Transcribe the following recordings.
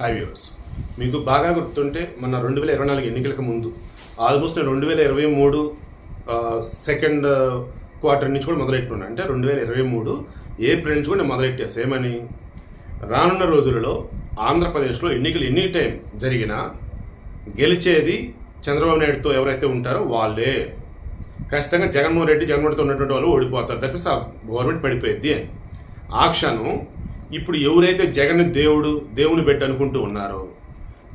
High viewers మీకు బాగా గుర్తుంటే మన రెండు వేల ఇరవై నాలుగు ఎన్నికలకు ముందు ఆల్మోస్ట్ నేను రెండు వేల ఇరవై మూడు సెకండ్ క్వార్టర్ నుంచి కూడా మొదలెట్టుకున్నాను అంటే రెండు వేల ఇరవై మూడు ఏప్రిల్ నుంచి కూడా నేను మొదలెట్టేసి ఏమని రానున్న రోజులలో ఆంధ్రప్రదేశ్లో ఎన్నికలు ఎనీ టైం జరిగినా గెలిచేది చంద్రబాబు నాయుడుతో ఎవరైతే ఉంటారో వాళ్ళే. ఖచ్చితంగా జగన్మోహన్ రెడ్డి జగన్మోహన్ రెడ్డితో ఉన్నటువంటి వాళ్ళు ఓడిపోతారు. తప్పిసి ఆ గవర్నమెంట్ పడిపోయింది అని. ఆ క్షణం ఇప్పుడు ఎవరైతే జగన్ దేవుడు దేవుని బిడ్డ అనుకుంటూ ఉన్నారో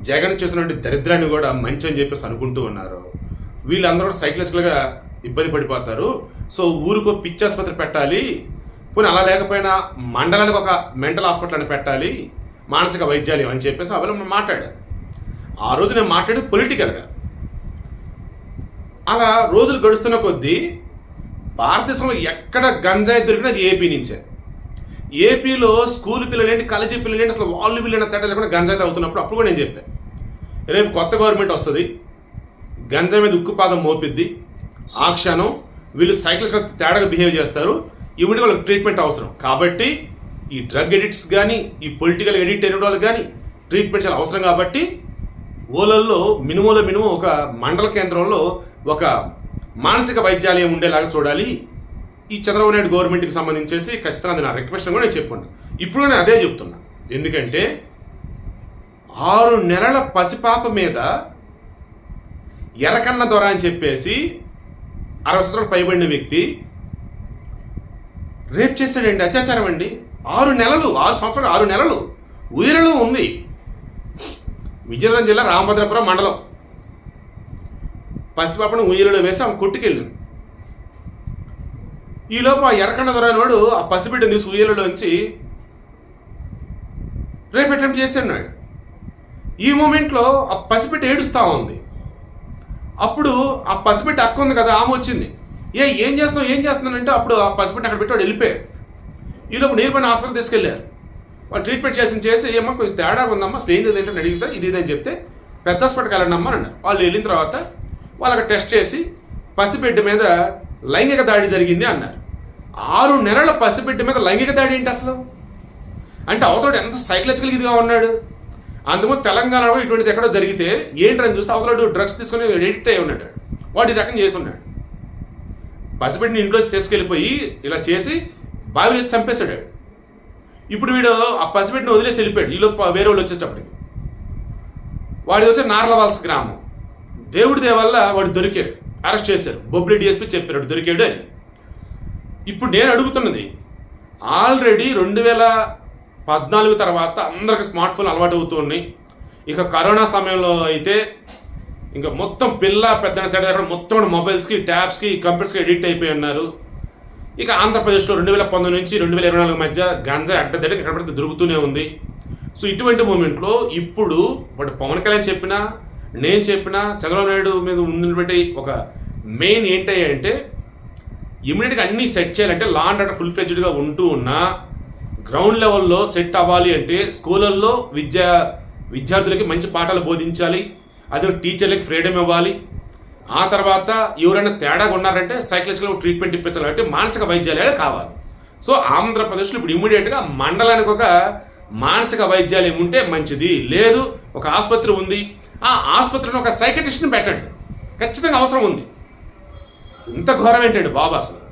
జగన్ చేసినటువంటి దరిద్రాన్ని కూడా మంచి అని చెప్పేసి అనుకుంటూ ఉన్నారో వీళ్ళందరూ కూడా సైకలాజికల్గా ఇబ్బంది పడిపోతారు. సో ఊరికో పిచ్చి ఆసుపత్రి పెట్టాలి పోనీ అలా లేకపోయినా మండలానికి ఒక మెంటల్ హాస్పిటల్ అని పెట్టాలి మానసిక వైద్యాలయం అని చెప్పేసి అవన్నీ మాట్లాడారు. ఆ రోజు నేను మాట్లాడేది పొలిటికల్గా. అలా రోజులు గడుస్తున్న కొద్దీ భారతదేశంలో ఎక్కడ గంజాయి దొరికినా అది ఏపీ నుంచే. ఏపీలో స్కూల్ పిల్లలేంటి కాలేజీ పిల్లలేంటి అసలు వాళ్ళు వీళ్ళైన తేడా లేకుండా గంజాయి అవుతున్నప్పుడు అప్పుడు కూడా నేను చెప్పాను రేపు కొత్త గవర్నమెంట్ వస్తుంది గంజాయి మీద ఉక్కుపాదం మోపిద్ది ఆ క్షణం వీళ్ళు సైకిల్స్ తేడాగా బిహేవ్ చేస్తారు ఇవిడి వాళ్ళకి ట్రీట్మెంట్ అవసరం. కాబట్టి ఈ డ్రగ్ ఎడిక్ట్స్ కానీ ఈ పొలిటికల్ ఎడిక్ట్ అయిన వాళ్ళకి కానీ ట్రీట్మెంట్ చాలా అవసరం కాబట్టి ఓలల్లో మినిమంలో మినిమం ఒక మండల కేంద్రంలో ఒక మానసిక వైద్యాలయం ఉండేలాగా చూడాలి. ఈ చంద్రబాబు నాయుడు గవర్నమెంట్కి సంబంధించేసి ఖచ్చితంగా నా రిక్వెస్ట్ కూడా నేను చెప్పుకున్నాను ఇప్పుడు నేను అదే చెప్తున్నా. ఎందుకంటే ఆరు నెలల పసిపాప మీద ఎరకన్న దొర అని చెప్పేసి అరవై సంవత్సరాలు పైబడిన వ్యక్తి రేప్ చేశాడండి అత్యాచారం అండి. ఆరు నెలలు ఆరు సంవత్సరాలు ఆరు నెలలు. ఉయిరలో ఉంది. విజయనగరం జిల్లా రామభద్రపురం మండలం. పసిపాపను ఉయ్యలో వేసి ఆమె కొట్టుకెళ్ళింది. ఈలోపు ఆ ఎరకండ దొరవాడు ఆ పసిబిడ్డని తీసి రేపు అటెంప్ట్ చేస్తున్నాడు ఈ మూమెంట్లో ఆ పసిబిడ్డ ఏడుస్తూ ఉంది. అప్పుడు ఆ పసిబిడ్డ అక్క ఉంది కదా ఆమె వచ్చింది. ఏ ఏం చేస్తున్నావు ఏం చేస్తున్నానంటే అప్పుడు ఆ పసిబిడ్డ అక్కడ పెట్టి వాడు వెళ్ళిపోయాడు. ఈలోపు నీరు పైన హాస్పిటల్ తీసుకెళ్ళారు. వాళ్ళు ట్రీట్మెంట్ చేసి చేసి ఏమో కొంచెం తేడా ఉందమ్మా అసలు ఏంటని అడిగితే ఇది ఇదని చెప్తే పెద్ద హాస్పిటల్కి వెళ్ళండి అమ్మా అన్నారు వాళ్ళు వెళ్ళిన తర్వాత వాళ్ళకి టెస్ట్ చేసి పసిబిడ్డ మీద లైంగిక దాడి జరిగింది అన్నారు. ఆరు నెలల పసిబిడ్డ మీద లైంగిక దాడి ఏంటి అసలు? అంటే అవతోడు ఎంత సైకలాజికల్ ఇదిగా ఉన్నాడు? అందుకు తెలంగాణలో ఇటువంటిది ఎక్కడో జరిగితే ఏంటని చూస్తే అవతలడు డ్రగ్స్ తీసుకుని ఎడిక్ట్ అయి ఉన్నాడు. వాడు ఈ రకం చేసి ఉన్నాడు. పసిబిడ్డని ఇంట్లోంచి తీసుకెళ్ళిపోయి ఇలా చేసి బావిలో చంపేశాడు. ఇప్పుడు వీడు ఆ పసిబిడ్డని వదిలేసి వెళ్ళిపోయాడు. ఈలో వేరే వాళ్ళు వచ్చేటప్పటికి. వాడి వచ్చి నార్లవాల్స్ గ్రామం. దేవుడి దేవల్ల వాడు దొరికాడు. అరెస్ట్ చేశారు. బొబ్బిలి డిఎస్పీ చెప్పారు దొరికాడు అని ఇప్పుడు నేను అడుగుతున్నది ఆల్రెడీ రెండు వేల పద్నాలుగు తర్వాత అందరికి స్మార్ట్ ఫోన్ అలవాటు అవుతూ ఉన్నాయి. ఇక కరోనా సమయంలో అయితే ఇంకా మొత్తం పిల్ల పెద్ద తేడా మొత్తం మొబైల్స్కి ట్యాబ్స్కి కంప్యూటర్స్కి ఎడిక్ట్ అయిపోయి ఉన్నారు. ఇక ఆంధ్రప్రదేశ్లో రెండు వేల పంతొమ్మిది నుంచి రెండు వేల ఇరవై నాలుగు మధ్య గంజా అడ్డదడి ఎక్కడ పడితే దొరుకుతూనే ఉంది. సో ఇటువంటి మూమెంట్లో ఇప్పుడు వాడు పవన్ కళ్యాణ్ చెప్పినా నేను చెప్పిన చంద్రబాబు నాయుడు మీద ఉన్నటువంటి ఒక మెయిన్ ఏంటి అంటే ఇమీడియట్గా అన్నీ సెట్ చేయాలంటే లా అండ్ ఆర్డర్ ఫుల్ ఫ్లెడ్జ్డ్గా ఉంటూ ఉన్నా గ్రౌండ్ లెవెల్లో సెట్ అవ్వాలి అంటే స్కూళ్ళల్లో విద్యా విద్యార్థులకి మంచి పాఠాలు బోధించాలి అది టీచర్లకి ఫ్రీడమ్ ఇవ్వాలి. ఆ తర్వాత ఎవరైనా తేడాగా ఉన్నారంటే సైకలాజికల్ ట్రీట్మెంట్ ఇప్పించాలి అంటే మానసిక వైద్యాలయాలు కావాలి. సో ఆంధ్రప్రదేశ్లో ఇప్పుడు ఇమీడియట్గా మండలానికి ఒక మానసిక వైద్యాలయం ఉంటే మంచిది. లేదు ఒక ఆసుపత్రి ఉంది ఆ ఆసుపత్రిలో ఒక సైకటిస్ట్ని పెట్టండి. ఖచ్చితంగా అవసరం ఉంది. ఇంత ఘోరం ఏంటండి బాబు అసలు?